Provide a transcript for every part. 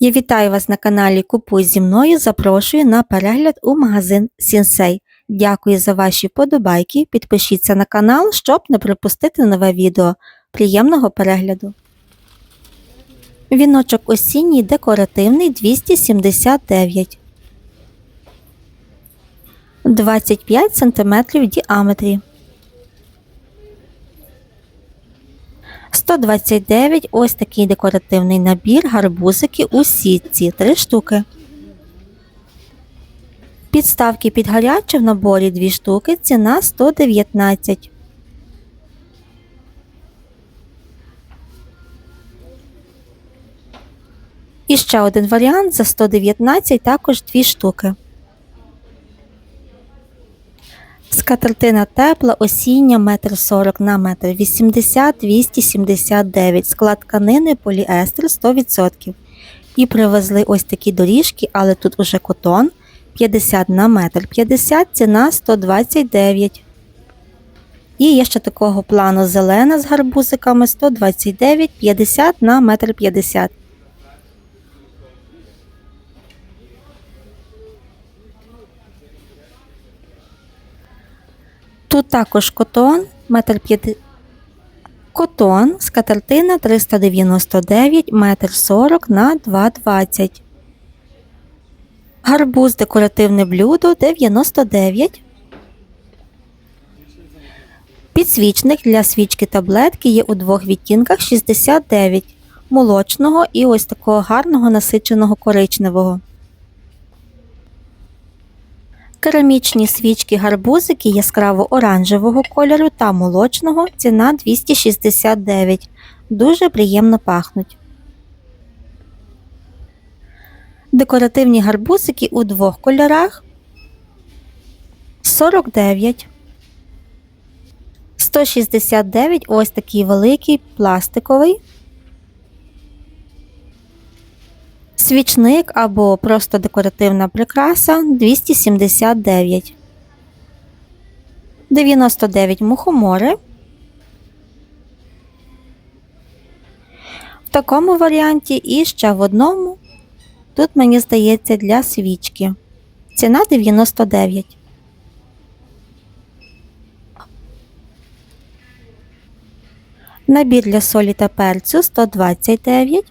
Я вітаю вас на каналі Купуй зі мною. Запрошую на перегляд у магазин Сінсей. Дякую за ваші подобайки. Підпишіться на канал, щоб не пропустити нове відео. Приємного перегляду. Віночок осінній декоративний 279 25 см в діаметрі. 129 ось такий декоративний набір, гарбузики у сітці 3 штуки. Підставки під гаряче в наборі 2 штуки, ціна 119. І ще один варіант за 119 також 2 штуки. Скатертина тепла, осіння 1,40 на 1,80 279 Склад тканини поліестер 100%. І привезли ось такі доріжки, але тут уже котон 50 на 1,50 ціна 129. І є ще такого плану зелена з гарбузиками 129 50 на 1,50 Тут також котон, метр п'яти... Котон, скатертина 399, метр 40 на 2,20. Гарбуз декоративне блюдо 99. Підсвічник для свічки таблетки є у двох відтінках 69 молочного і ось такого гарного насиченого коричневого. Керамічні свічки гарбузики яскраво оранжевого кольору та молочного ціна 269. Дуже приємно пахнуть. Декоративні гарбузики у двох кольорах 49. 169 ось такий великий пластиковий. Свічник або просто декоративна прикраса 279. 99 мухомори. В такому варіанті і ще в одному. Тут, мені здається, для свічки. Ціна 99. Набір для солі та перцю 129.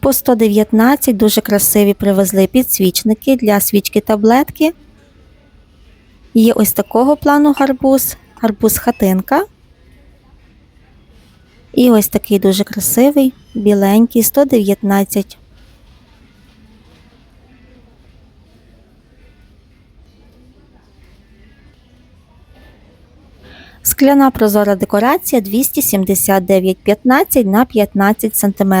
По 119 дуже красиві привезли підсвічники для свічки таблетки. Є ось такого плану гарбуз, гарбуз хатинка. І ось такий дуже красивий, біленький, 119. Скляна прозора декорація 279,15 на 15 см.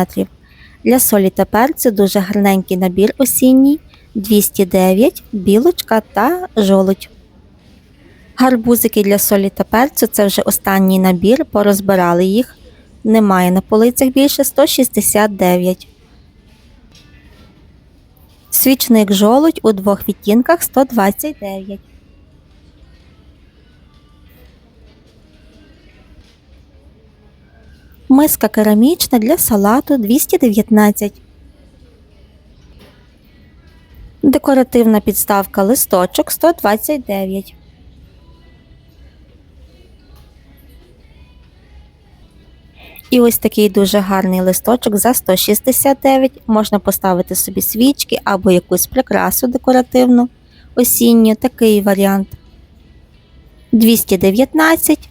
Для солі та перцю дуже гарненький набір осінній 209, білочка та жолудь. Гарбузики для солі та перцю це вже останній набір, порозбирали їх. Немає на полицях більше 169. Свічник жолудь у двох відтінках 129. Миска керамічна для салату 219. Декоративна підставка листочок 129. І ось такий дуже гарний листочок за 169. Можна поставити собі свічки або якусь прикрасу декоративну осінню. Такий варіант. 219.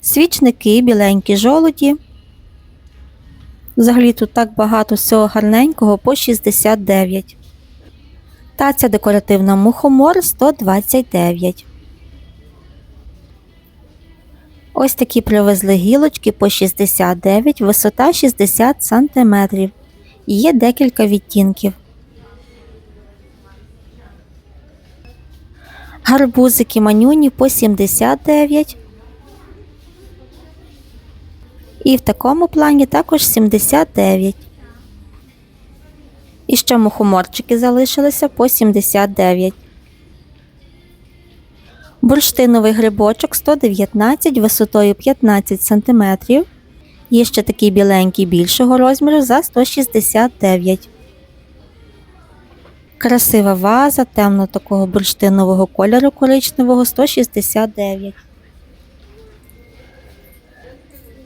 Свічники біленькі жолуді. Взагалі тут так багато всього гарненького по 69. Таця декоративна мухомор 129. Ось такі привезли гілочки по 69, висота 60 см. Є декілька відтінків. Гарбузики манюні по 79. І в такому плані також 79. І ще мухоморчики залишилися по 79. Бурштиновий грибочок 119 висотою 15 см. Є ще такий біленький більшого розміру за 169. Красива ваза темно такого бурштинового кольору коричневого 169.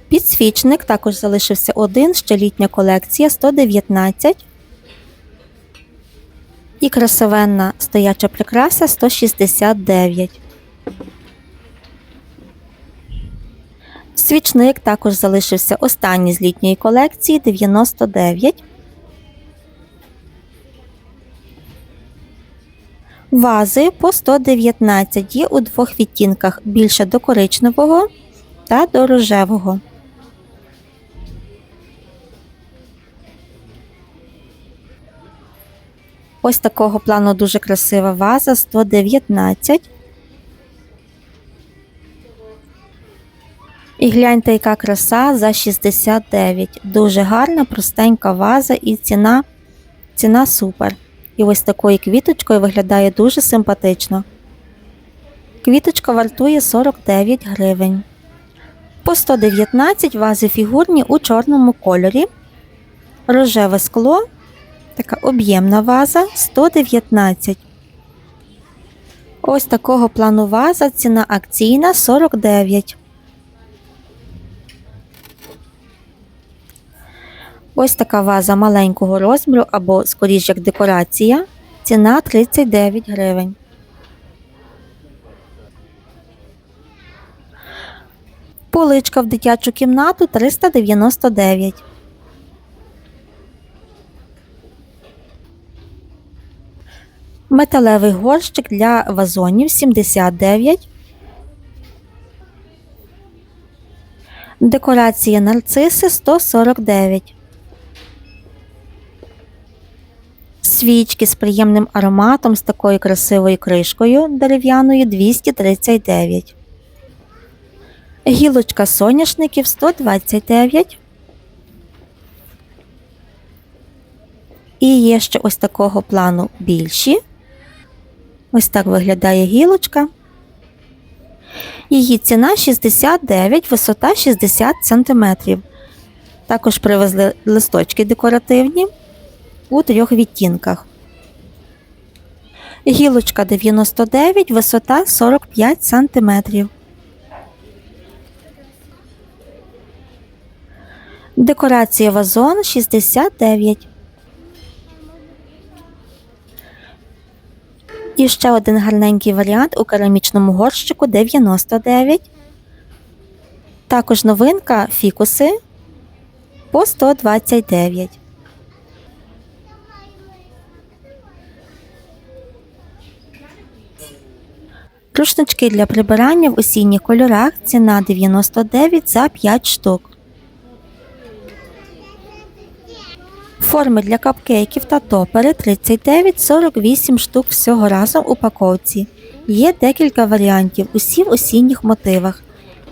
Підсвічник також залишився один, ще літня колекція 119. І красивенна стояча прикраса 169. Свічник також залишився останній з літньої колекції 99. Вази по 119 є у двох відтінках більше до коричневого та до рожевого. Ось такого плану дуже красива ваза 119. І гляньте, яка краса за 69. Дуже гарна, простенька ваза і ціна, ціна супер. І ось такою квіточкою виглядає дуже симпатично. Квіточка вартує 49 гривень. По 119 вази фігурні у чорному кольорі. Рожеве скло. Така об'ємна ваза 119. Ось такого плану ваза ціна акційна 49. Ось така ваза маленького розміру або, скоріш як декорація. Ціна 39 гривень. Поличка в дитячу кімнату 399. Металевий горщик для вазонів 79. Декорація нарциси 149. Свічки з приємним ароматом з такою красивою кришкою дерев'яною 239. Гілочка соняшників 129. І є ще ось такого плану більші. Ось так виглядає гілочка. Її ціна 69, висота 60 см. Також привезли листочки декоративні у трьох відтінках. Гілочка 99, висота 45 см. Декорація вазон 69. І ще один гарненький варіант у керамічному горщику 99. Також новинка фікуси по 129. Рушнички для прибирання в осінніх кольорах ціна 99 за 5 штук. Форми для капкейків та топери 39-48 штук всього разом в упаковці. Є декілька варіантів, усі в осінніх мотивах.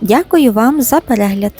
Дякую вам за перегляд!